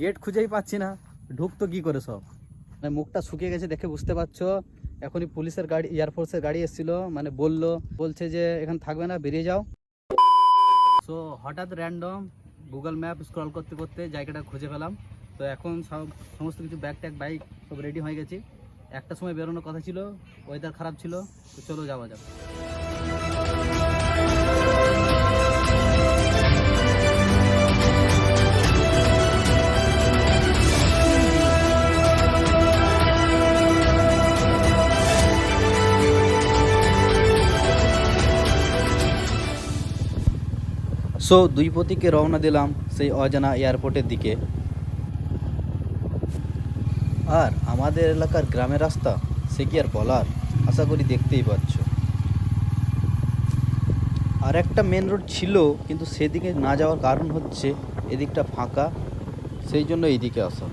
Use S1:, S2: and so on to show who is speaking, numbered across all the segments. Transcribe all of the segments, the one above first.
S1: Gate খুঁজেই পাচ্ছি না। ঢুকতো কি করে সব? মানে মুখটা শুকিয়ে গেছে দেখে বুঝতে পারছ। এখনই পুলিশের গাড়ি এয়ারফোর্সের গাড়ি এসেছিল মানে বলল, বলছে যে এখানে থাকবে না, বেরিয়ে যাও। সো হঠাৎ র্যান্ডম গুগল ম্যাপ স্ক্রল করতে করতে জায়গাটা খুঁজে পেলাম। তো এখন সব, সমস্ত কিছু ব্যাগ ট্যাগ বাইক সব রেডি হয়ে গেছি। একটা সময় বেরোনোর কথা ছিল ওয়েদার খারাপ ছিল, তো চলো যাওয়া যাক। সো দুই প্রতীকে রওনা দিলাম সেই অজানা এয়ারপোর্টের দিকে। আর আমাদের এলাকার গ্রামের রাস্তা, সে কি আর বলার? আশা করি দেখতেই পাচ্ছ আর একটা মেন রোড ছিল, কিন্তু সেদিকে না যাওয়ার কারণ হচ্ছে এদিকটা ফাঁকা, সেই জন্য এইদিকে আসা।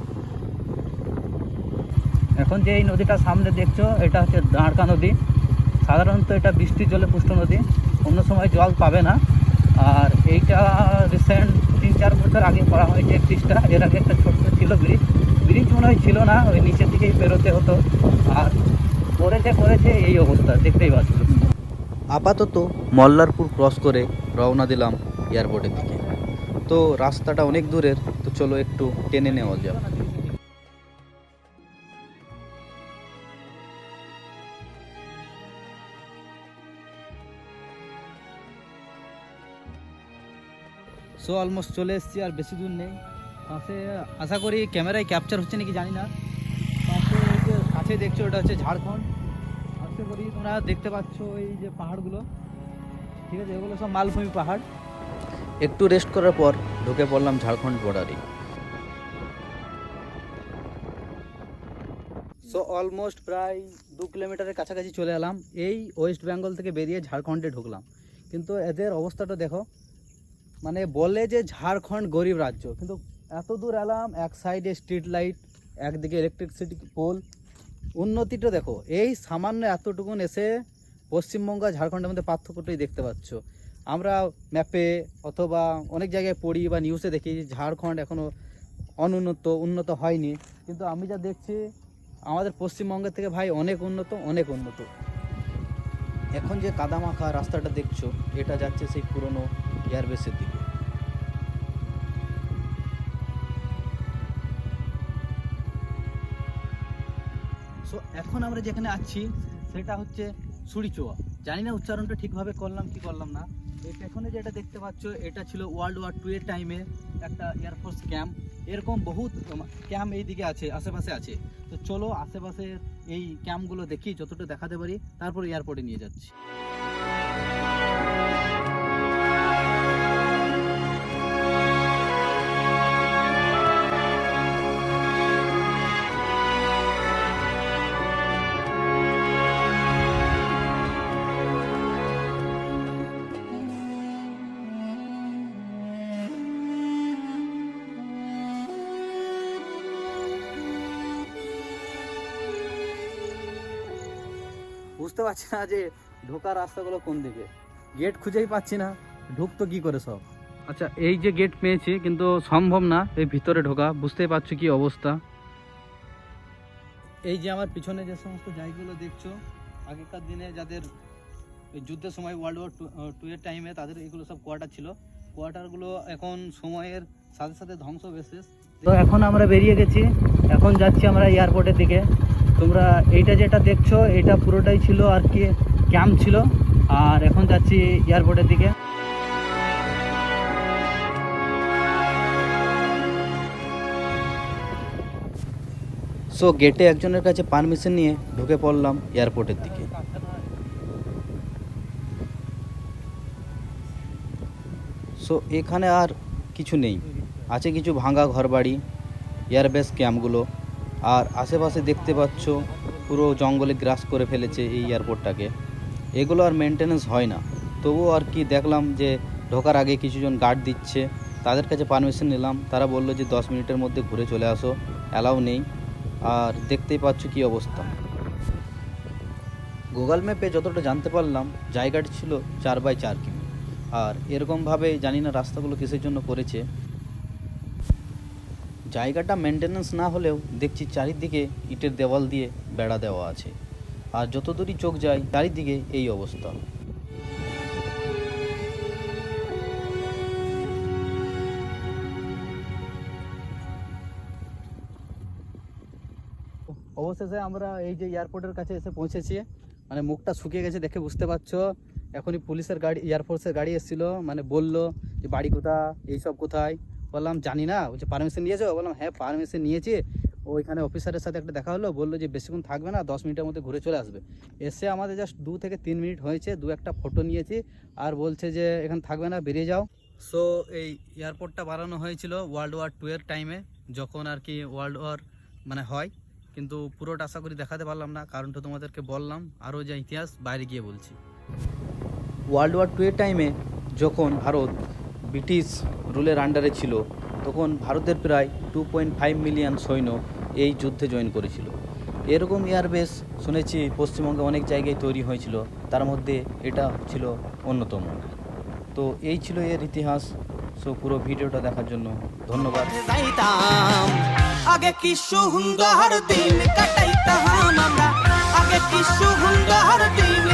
S1: এখন যে এই নদীটা সামনে দেখছ, এটা হচ্ছে দাঁড়কা নদী। সাধারণত এটা বৃষ্টির জলে পুষ্ট নদী। অন্য সময় জল পাবে না। আর এইটা রিসেন্ট তিন চার বছর আগে করা হয়েছে, ব্রিজটা। এর আগে একটা ছোট্ট ছিল ব্রিজ। ব্রিজ মনে হয় ছিল না, ওই নিচের দিকেই বেরোতে হতো। আর করেছে করেছে, এই অবস্থা, দেখতেই পাচ্ছ। আপাতত মল্লারপুর ক্রস করে রওনা দিলাম এয়ারপোর্টের দিকে। তো রাস্তাটা অনেক দূরের, তো চলো একটু টেনে নেওয়া যাক। সো অলমোস্ট চলে এসেছি আর বেশি দূর নেই। পাশে আশা করি ক্যামেরায় ক্যাপচার হচ্ছে নাকি জানি না। পাশে কাছে দেখছ ওটা হচ্ছে ঝাড়খণ্ড। আশা করি তোমরা দেখতে পাচ্ছ এই যে পাহাড়গুলো। ঠিক আছে এগুলো সব মালভূমি পাহাড়। একটু রেস্ট করার পর ঢুকে পড়লাম ঝাড়খণ্ড বর্ডারে সো অলমোস্ট প্রায় দু কিলোমিটারের কাছাকাছি চলে এলাম। এই ওয়েস্ট বেঙ্গল থেকে বেরিয়ে ঝাড়খণ্ডে ঢুকলাম। কিন্তু এদের অবস্থাটা দেখো মানে বলে যে ঝাড়খণ্ড গরিব রাজ্য। কিন্তু এত দূর এলাম, এক সাইডে স্ট্রিট লাইট একদিকে ইলেকট্রিসিটি পোল উন্নতিটা দেখো, এই সামান্য এতটুকুন এসে পশ্চিমবঙ্গ ঝাড়খণ্ডের মধ্যে পার্থক্যটাই দেখতে পাচ্ছ। আমরা ম্যাপে অথবা অনেক জায়গায় পড়ি বা নিউজে দেখি, ঝাড়খণ্ড এখনও অনুন্নত, উন্নত হয়নি। কিন্তু আমি যা দেখছি, আমাদের পশ্চিমবঙ্গের থেকে ভাই অনেক উন্নত অনেক উন্নত। এখন যে কাদামাখা রাস্তাটা দেখছ, এটা যাচ্ছে সেই পুরনো এয়ারবেসের দিকে। সো এখন আমরা যেখানে আছি, সেটা হচ্ছে সুড়িচোয়া। জানি না উচ্চারণটা ঠিকভাবে করলাম কি করলাম না। এই পেছনে যেটা দেখতে পাচ্ছ, এটা ছিল ওয়ার্ল্ড ওয়ার টু এর টাইমে একটা এয়ারফোর্স ক্যাম্প এরকম বহুত ক্যাম্প এই দিকে আছে, আশেপাশে আছে। তো চলো আশেপাশে এই ক্যাম্পগুলো দেখি যতটুকু দেখাতে পারি। তারপর এয়ারপোর্টে নিয়ে যাচ্ছি। বুঝতে পারছি না যে ঢোকার রাস্তাগুলো কোন দিকে। গেট খুঁজেই পাচ্ছি না ঢুকতো কি করে সব? আচ্ছা এই যে গেট পেয়েছি কিন্তু সম্ভব না এই ভিতরে ঢোকা বুঝতেই পারছ কি অবস্থা। এই যে আমার পিছনে যে সমস্ত জায়গাগুলো দেখছ আগেকার দিনে যাদের এই যুদ্ধের সময় ওয়ার্ল্ড ওয়ার টু এর টাইমে তাদের এগুলো সব কোয়ার্টার ছিল। কোয়ার্টারগুলো এখন সময়ের সাথে সাথে ধ্বংস বিশেষ তো এখন আমরা বেরিয়ে গেছি এখন যাচ্ছি আমরা এয়ারপোর্টের দিকে। তোমরা এইটা যেটা দেখছ, এটা পুরোটাই ছিল আর কি ক্যাম্প ছিল। আর এখন যাচ্ছি এয়ারপোর্টের দিকে। সো গেটে একজনের কাছে পারমিশন নিয়ে ঢুকে পড়লাম এয়ারপোর্টের দিকে। সো এখানে আর কিছু নেই। আছে কিছু ভাঙা ঘরবাড়ি, এয়ারবেস ক্যাম্পগুলো। আর আশেপাশে দেখতে পাচ্ছ পুরো জঙ্গলে গ্রাস করে ফেলেছে এই এয়ারপোর্টটাকে এগুলো আর মেনটেনেন্স হয় না। তবুও আর কি দেখলাম যে ঢোকার আগে কিছুজন গার্ড দিচ্ছে। তাদের কাছে পারমিশন নিলাম। তারা বলল যে দশ মিনিটের মধ্যে ঘুরে চলে আসো। অ্যালাউ নেই। আর দেখতেই পাচ্ছ কি অবস্থা। গুগল ম্যাপে যতটা জানতে পারলাম, জায়গাটি ছিল চার বাই চার কিমি। আর এরকমভাবে জানি না রাস্তাগুলো কিসের জন্য করেছে। জায়গাটা মেনটেন্যান্স না হলেও দেখছি চারিদিকে ইটের দেওয়াল দিয়ে বেড়া দেওয়া আছে। আর যত দূরই চোখ যায়, চারিদিকে এই অবস্থা। অবশেষে আমরা এই যে এয়ারপোর্টের কাছে এসে পৌঁছেছি। মানে মুখটা শুকিয়ে গেছে দেখে বুঝতে পারছ। এখনই পুলিশের গাড়ি এয়ারফোর্সের গাড়ি এসেছিল। মানে বলল যে, বাড়ি কোথা এইসব কোথায়? বললাম, জানি না। বলছে পারমিশন নিয়েছো? বললাম হ্যাঁ পারমিশন নিয়েছি। ওইখানে অফিসারের সাথে একটা দেখা হলো, বলল যে, বেশিক্ষণ থাকবে না, দশ মিনিটের মধ্যে ঘুরে চলে আসবে। এসে আমাদের জাস্ট দু থেকে তিন মিনিট হয়েছে, দু একটা ফটো নিয়েছি আর বলছে যে, এখানে থাকবে না, বেরিয়ে যাও। সো এই এয়ারপোর্টটা বানানো হয়েছিল ওয়ার্ল্ড ওয়ার টু এর টাইমে যখন আর কি ওয়ার্ল্ড ওয়ার মানে হয়। কিন্তু পুরোটা আশা করি দেখাতে পারলাম না, কারণটা তোমাদেরকে বললাম, আরও যে ইতিহাস, বাইরে গিয়ে বলছি। ওয়ার্ল্ড ওয়ার টু এর টাইমে যখন ভারত ব্রিটিশ রুলের আন্ডারে ছিল, তখন ভারতের প্রায় টু পয়েন্ট ফাইভ মিলিয়ন সৈন্য এই যুদ্ধে জয়েন করেছিল। এরকম এয়ারবেস শুনেছি পশ্চিমবঙ্গে অনেক জায়গায় তৈরি হয়েছিল, তার মধ্যে এটা ছিল অন্যতম। তো এই ছিল এর ইতিহাস, সো পুরো ভিডিওটা দেখার জন্য ধন্যবাদ।
S2: আগে কি সুন্দর দিন কাটাইতাম আমরা? আগে কি সুন্দর দিন